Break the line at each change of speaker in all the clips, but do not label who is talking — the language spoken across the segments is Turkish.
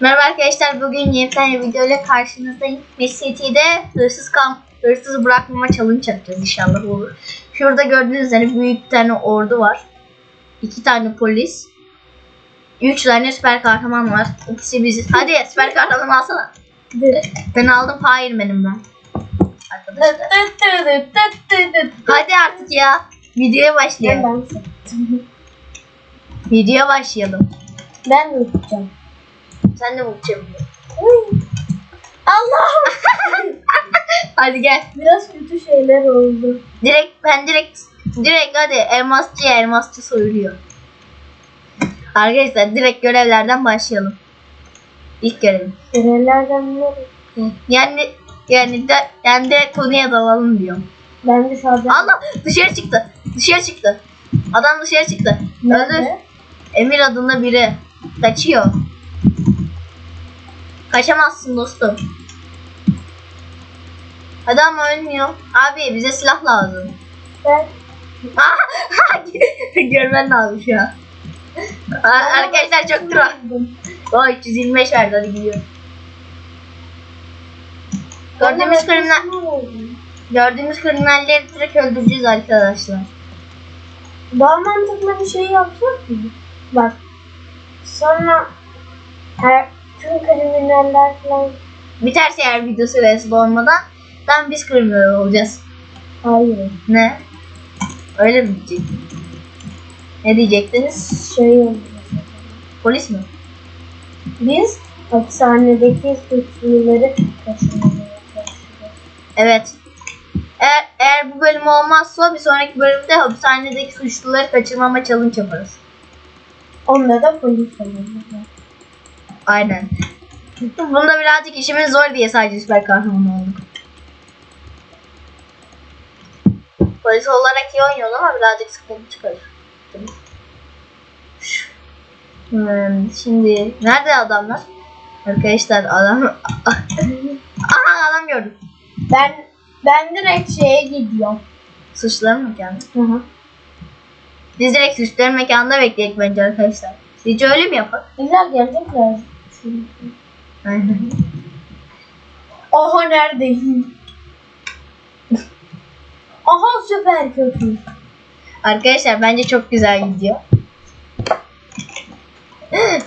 Merhaba arkadaşlar bugün yeni bir video ile karşınızdayım. Mesciti'de hırsız kam hırsız bırakmama challenge yapacağız inşallah olur. Şurada gördüğünüz üzere büyük bir tane ordu var. İki tane polis. Üç tane süper kahraman var. İkisi biziz. Hadi süper kahraman alsana. Ben aldım Fireman'im ben. Arkadaşlar. Hadi artık ya. Videoya başlayalım. Videoya başlayalım.
ben de tutacağım.
Sen de uçacaksın?
Allah'ım.
Hadi gel.
Biraz kötü şeyler oldu.
Direkt ben direkt direkt hadi elmasçı elmasçı soyuluyor. Arkadaşlar direkt görevlerden başlayalım. İlk görevim.
Görevlerden ne?
Yani yani de yani direkt konuya dalalım diyorum.
Ben de sadece...
Allah dışarı çıktı. Dışarı çıktı. Adam dışarı çıktı.
Nerede?
Emir adında biri. Kaçıyor. Kaçamazsın dostum. Adam ölmüyor. Abi bize silah lazım.
Ben...
Görmen lazım şu an. Arkadaşlar çok tura. O 325 verdi hadi gidiyor. Gördüğümüz kriminal gördüğümüz kriminalleri direkt öldüreceğiz arkadaşlar.
Daha mantıklı bir şey yapsak mı? Bak. Sonra her tüm kriminaller falan...
Biterse eğer video süresi dolmadan tam biz kriminal olacağız.
Hayır.
Ne? Öyle mi diyecek? Ne diyecektiniz?
Şey oldu.
Polis mi?
Biz hapishanedeki suçluları kaçırmaya çalışıyoruz.
Evet. Eğer, eğer bu bölüm olmazsa bir sonraki bölümde hapishanedeki suçluları kaçırmama challenge yaparız.
Onda da polis olur.
Aynen. Bunda birazcık işimiz zor diye sadece süper kahraman olduk. Polis olarak iyi oynuyoruz ama birazcık sıkıntı çıkarır. Hmm, şimdi nerede adamlar? Arkadaşlar adam... Aha adam gördüm.
Ben ben direkt şeye gidiyorum.
Suçluların mekanı.
Hı hı.
Biz direkt suçluların mekanında bekleyelim bence arkadaşlar. Sizce öyle mi yapar?
İlla gelecekler.
Aynen.
Aha neredeyim? Aha süper kötü.
Arkadaşlar bence çok güzel gidiyor.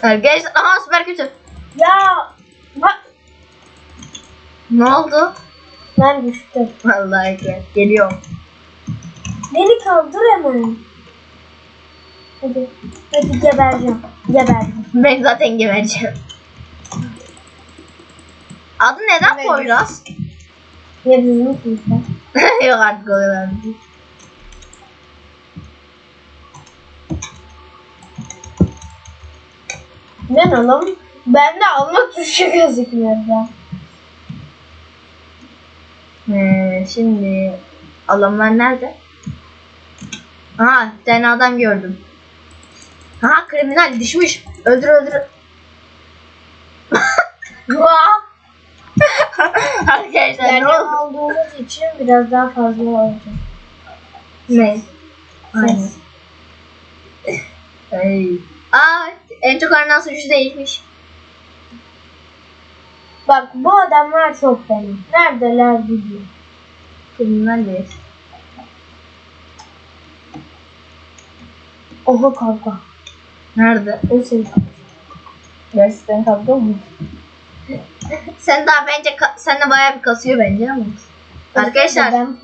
Arkadaşlar aha süper kötü.
Ya bak
Ne oldu?
ben düştüm.
Vallahi gel. Geliyorum.
Beni kaldır hemen. Hadi. Hadi gebereceğim. Geberdim.
Ben zaten gebereceğim. Adı neden
Evet.
Poyraz?
Ya bizim kimse.
Yok artık o değil.
Ben alam. Ben de almak tuşu gözükmüyor ya.
Ee, şimdi adamlar nerede? Aha bir tane adam gördüm. Aha kriminal düşmüş. Öldür öldür. Vaa! Arkadaşlar ne oldu?
aldığımız için biraz daha fazla olacak.
Ne? Aynen. Ay. Aa en çok aranan suçlu değilmiş.
Bak bu adamlar çok fena. Neredeler biliyor.
Kriminal değil.
Oha kavga.
Nerede?
O ses.
Gerçekten kavga mı? sen daha bence sen de bayağı bir kasıyor bence ama. Arkadaşlar,
Ben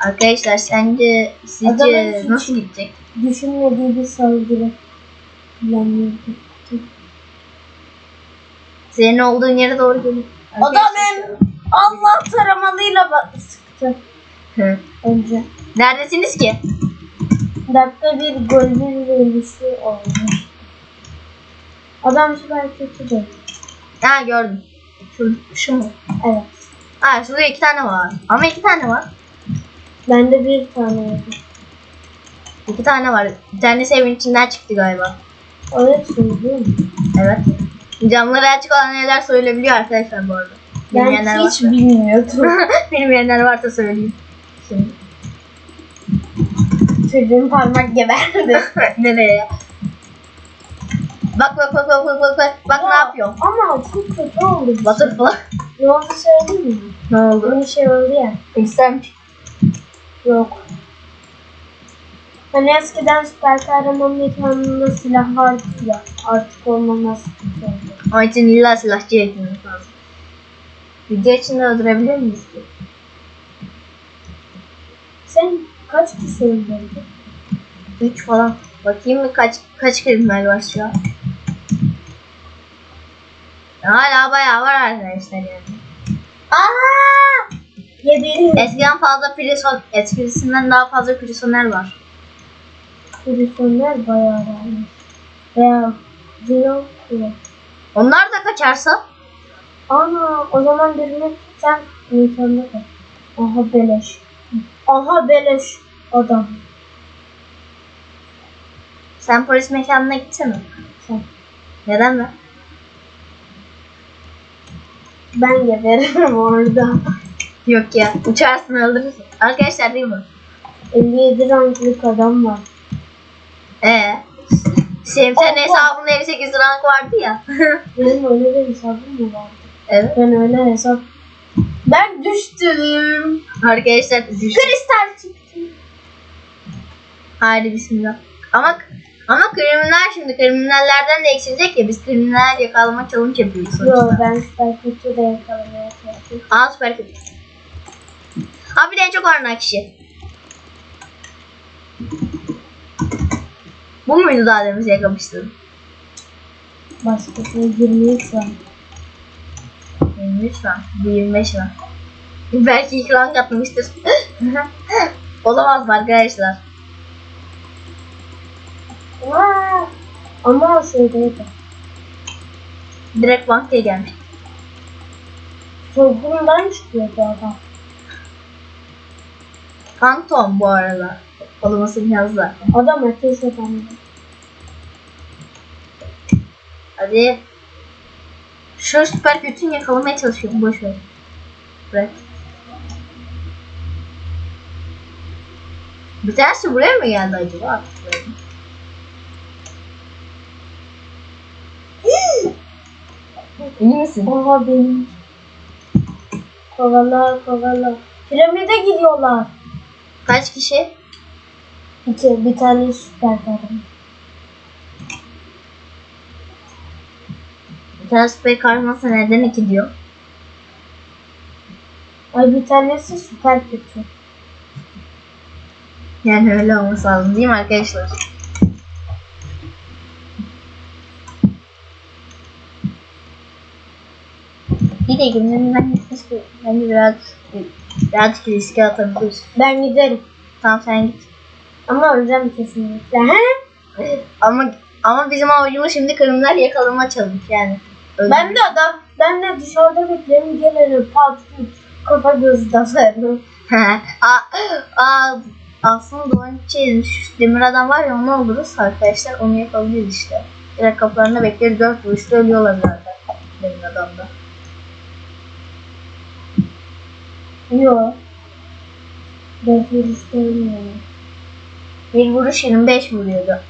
arkadaşlar sence sizce nasıl gidecek?
Düşünmediği bir saldırı. planlıyordu.
Senin olduğun yere doğru gelin.
Adam hem Allah taramalıyla sıktı
Hı.
önce.
Neredesiniz ki?
Dakika bir golün verilmesi olmuş. Adam süper kötü de.
Ha gördüm. Şu, şu mu?
Evet.
Ha şurada iki tane var. Ama iki tane var.
Bende bir tane oldu.
İki tane var. Bir tanesi evin içinden çıktı galiba.
Evet söylüyorum.
Evet. Camları açık olan evler soyulabiliyor arkadaşlar bu arada. Bilmeyenler
Ben hiç
varsa.
bilmiyordum.
Bilmeyenler varsa söyleyeyim. Şimdi.
Çocuğun parmak geberdi.
Nereye? Bak bak bak bak bak bak bak. Bak ne
Ya,
yapıyor?
Ama çok kötü oldu.
Butterfly.
Ne oldu söyleyeyim mi?
ne oldu?
Bir şey oldu ya.
İstemiş.
Yok. Hani eskiden süper kahraman mekanında silah vardı ya. Artık olmaması oldu.
Onun için illa silahçı eklememiz lazım. Video içinde öldürebilir miyiz ki?
Sen kaç kişi öldürdün?
3 falan. Bakayım mı kaç kaç kriminal var şu an? Hala bayağı var arkadaşlar yani.
Aa! Geberin.
Eskiden fazla prison, eskisinden daha fazla prisoner var.
Telefonlar bayağı varmış. Veya ki.
Onlar da kaçarsa
Ana o zaman birini sen kal. Aha beleş. Aha beleş adam.
sen polis mekanına gitsene.
Sen.
Neden ben?
Ben geberirim orada.
Yok ya uçarsın öldürürsün. Arkadaşlar değil mi?
57 ranklık adam var.
Ee, senin senin
Allah.
hesabında 58 rank vardı ya.
Benim öyle bir hesabım mı vardı?
evet.
Ben öyle hesap... Ben düştüm.
Arkadaşlar düşün.
Kristal çıktı.
Haydi bismillah. Ama ama kriminal şimdi kriminallerden de eksilecek ya biz kriminal yakalama challenge yapıyoruz
Yo
sonuçta.
ben süper kötü de yakalamaya çalışıyorum.
Aa süper kötü. Ha bir de en çok oynanan kişi. Bu muydu daha demin yakalamıştın?
Başkası 23 rank.
23 rank. Bu 25 rank. Belki ilk rank atmıştır. Olamaz arkadaşlar?
Ama şeydeydi.
Direkt bankaya gelmiş.
Soygundan çıkıyordu adam.
Phantom bu arada. Olamasını yaz zaten.
Adam ateş adamdı.
Hadi. Şu süper kötüyü yakalamaya çalışıyorum. Boş ver. Bırak. Bir tanesi buraya mı geldi acaba? Hatırlıyorum. İyi misin?
Oha benim. Kovala kovala. Piramide gidiyorlar.
Kaç kişi?
İki, bir tane süper kahraman.
Bir tane süper kahramansa neden iki diyor?
Ay bir tanesi süper kötü.
Yani öyle olması lazım değil mi arkadaşlar? De gitmiş ki bence biraz birazcık riske atabiliriz.
Ben giderim.
Tamam sen git.
Ama öleceğim kesinlikle. He?
Ama ama bizim amacımız şimdi kriminal yakalama challenge yani. Öyle.
Ben de adam. Ben de dışarıda beklerim gelirim. Pat tut. Kafa göz dalarım.
aa, aa, aslında onun için şu demir adam var ya onu oluruz arkadaşlar onu yapabiliriz işte. Direkt kapılarına bekleriz dört vuruşta ölüyorlar zaten demir adamda.
Yok. Dört vuruşta ölmüyorum.
Bir vuruş 25 vuruyordu.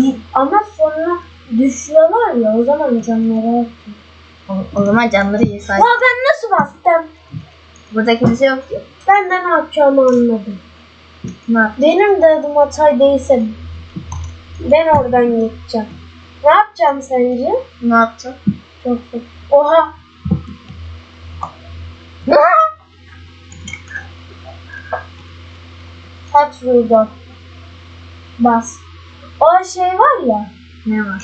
İyi, Ama sonra düşüyorlar ya o zaman canları artıyor.
O, o zaman canları iyi say.
Aa ben nasıl bastım?
Burada kimse yok ki.
Ben de ne yapacağımı anladım.
Ne?
Benim de adım Atay değilse ben oradan gideceğim. Ne yapacağım sence?
Ne yaptın?
Çok çok. Oha. Kaç vurdu? Bas. O şey var ya.
ne var?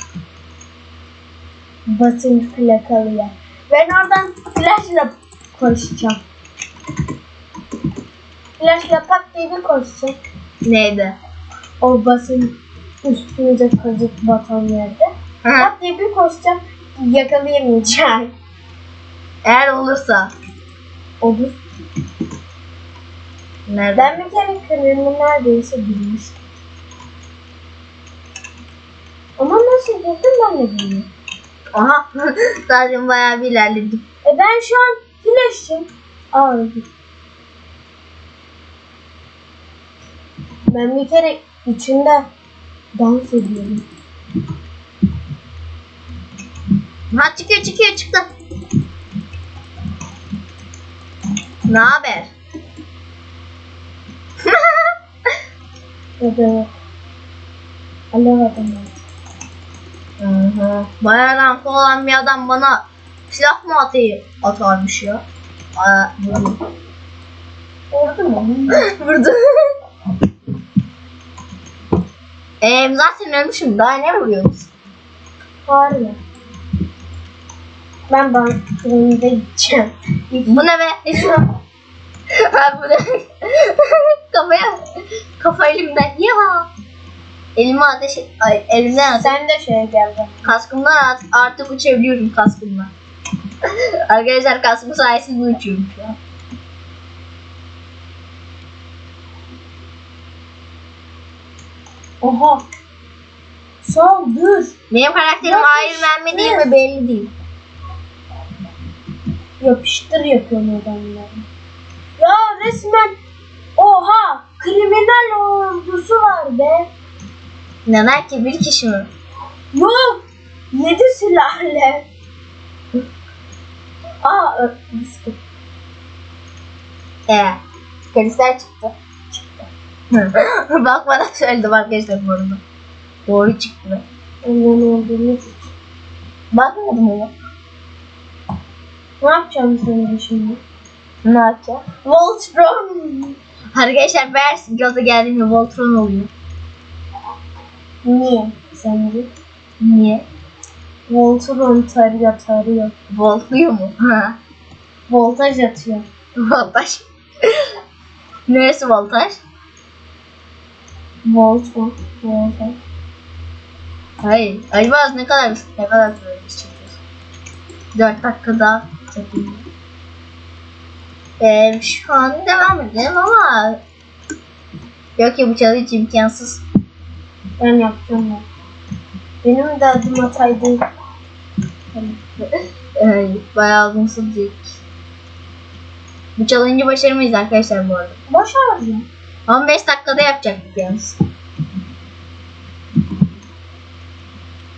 Basınç plakalı yer. Ben oradan flashla koşacağım. Flashla pat diye bir koşacağım.
Neydi?
O basın üstümüze kazık batan yerde. Pat diye bir koşacağım. Yakalayamayacağım.
Eğer olursa.
Olur.
Nerede?
Ben bir kere kremi neredeyse bilmiştim. Ama nasıl yaptım ben de bilmiyorum.
Aha. Zaten bayağı bir ilerledik.
E ben şu an flash'im. Aa. Ben bir kere içinde dans ediyorum.
Ha çıkıyor çıkıyor çıktı. Ne haber?
Evet. Alev adamı.
Hı. Bayağı ranklı olan bir adam bana silah mı atayı atarmış ya. Aa, vurdu.
Orada mı?
vurdu. Eee zaten ölmüşüm daha ne vuruyorsunuz?
Var ya. Ben banklarında gideceğim.
Bu ne be? Bu ne? Kafaya kafa elimden ya. Elime ateş ay elimden ateş.
Sen de şeye gel bak.
Kaskımdan at- artık uçabiliyorum kaskımdan. Arkadaşlar kaskım sayesinde uçuyorum şu an.
Oha. Saldır.
Benim karakterim. Iron Man mi değil mi belli değil.
Yapıştır yapıyorum adamları. Ya resmen oha kriminal ordusu var be.
Neden ki bir kişi mi?
Yok. Yedi silahlı. Aa ö- bisküvi.
Ee, polisler çıktı. Çıktı. Bak bana söyledim arkadaşlar bu arada. Doğru çıktı.
Onların olduğunu
Bakmadım ama.
Ne yapacağım senin şimdi?
Ne yapacağım? Voltron. Arkadaşlar ben gaza geldiğimde Voltron oluyor.
Niye sence?
Niye?
Voltron tarıyor tarıyor.
Voltluyor mu? Ha.
Voltaj atıyor.
Voltaj. Neresi voltaj?
Voltron. Voltaj.
Hayır. Aybaz ne kadar ne kadar böyle iş çekiyorsun? 4 dakika daha çekeyim. Ee, şu an devam edelim ama Yok ya bu challenge imkansız.
Ben yapacağım ya. Benim de adım Atay'dı.
Ee, bayağı uzun sürecek. Bu challenge'ı başaramayız arkadaşlar bu arada.
Başardım.
15 dakikada yapacaktık yalnız.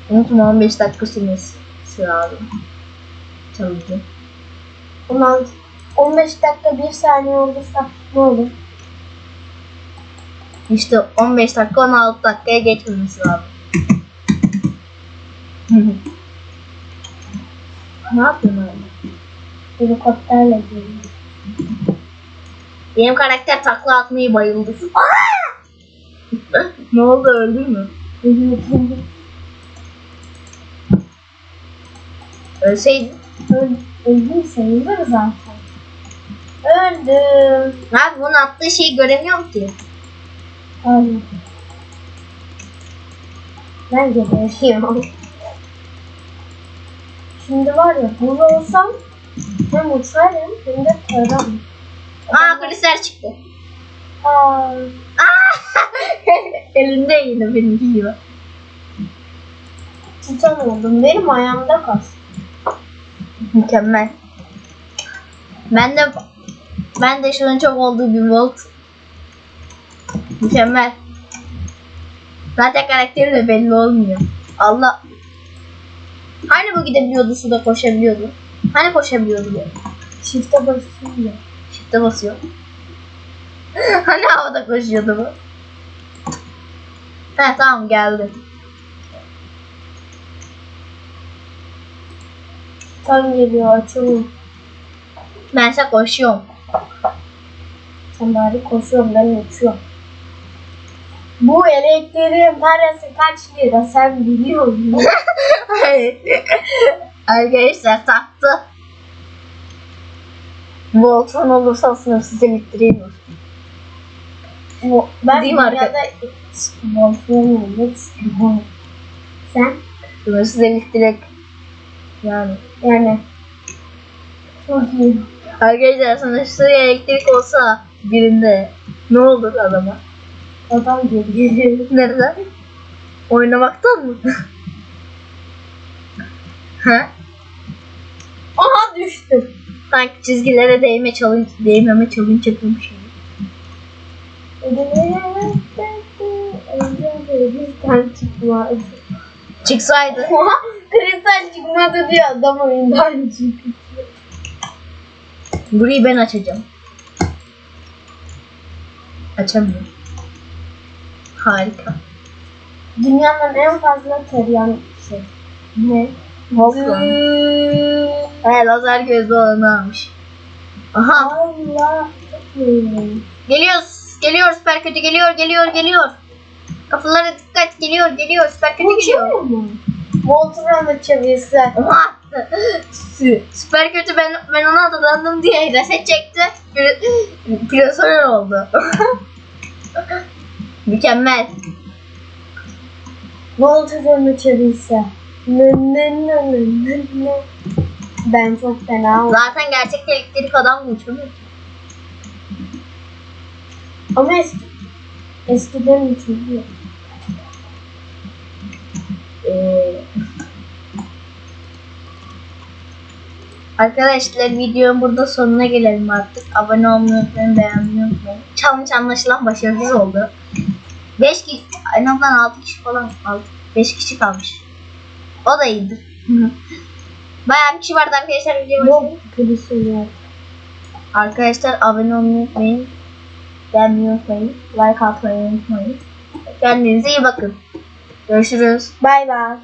Unutma 15 dakika sürmesi lazım. Challenge.
16, 15 dakika 1 saniye olursa ne olur?
İşte 15 dakika 16 dakikaya geçmemesi lazım. ne yapıyorsun öyle?
Helikopterle geliyor.
Benim karakter takla atmayı bayıldı. ne oldu öldün mü? Ölseydin.
Öl, öldüm sayılır zaten. Öldüm.
Abi bunun attığı şeyi göremiyorum ki.
Hayır. Ben geberiyorum. Şimdi var ya bunu olsam hem uçarım hem de tararım.
Aa kristal çıktı.
Aa,
Elinde yine benimki gibi.
titan oldum. Benim ayağımda kas.
Mükemmel. Ben de ben de şunun çok olduğu bir volt. Mükemmel. Zaten karakteri de belli olmuyor. Allah. Hani bu gidebiliyordu suda koşabiliyordu? Hani koşabiliyordu ya?
Çifte basıyor.
Shift'e basıyor. hani havada koşuyordu bu? He tamam geldi.
Titan geliyor açılın.
Ben ise koşuyorum.
Sen bari koşuyorum ben uçuyorum. Bu elektriğin parası kaç lira sen biliyor musun?
Arkadaşlar taktı. Voltron olursa sınırsız elektriğim var.
Bu- ben
Değil mi
dünyada Voltron olmak istiyorum. Sen?
Sınırsız elektrik. Yani.
Yani çok iyi.
Arkadaşlar sınırsız elektrik olsa birinde ne olur adama?
Adam geliyor.
Nereden? Oynamaktan mı? ha?
Aha düştüm.
Sanki çizgilere değme challenge, değmeme
tane çıkma.
Çıksaydı.
Kristal çıkmadı diyor adam oyundan çıktı.
Burayı ben açacağım. Açamıyorum. Harika.
Dünyanın en fazla tarayan şey. Ne?
Voltron. He lazer gözlü olanı almış. Aha
Allah
geliyoruz. Geliyor süper kötü geliyor geliyor geliyor. Kafalara dikkat geliyor geliyor süper kötü geliyor.
Uçuyor mu?
Oha. Sü- süper kötü ben ben ona atadandım diye reset çekti. Pirasol oldu. Mükemmel.
Nı nı. Ben çok fena oldum.
Zaten gerçek elektrik adam mı uçuyor?
Ama eski, eskiden uçuyordu.
Ee, Arkadaşlar videonun burada sonuna gelelim artık. Abone olmayı unutmayın, beğenmeyi unutmayın. Challenge anlaşılan başarısız oldu. 5 kişi, en azından 6 kişi falan, 5 kişi kalmış. O da iyidir. Bayağı bir kişi vardı arkadaşlar başlayalım.
Yok
Arkadaşlar abone olmayı unutmayın. Beğenmeyi unutmayın. Like atmayı unutmayın. Kendinize iyi bakın. Görüşürüz.
Bay bay.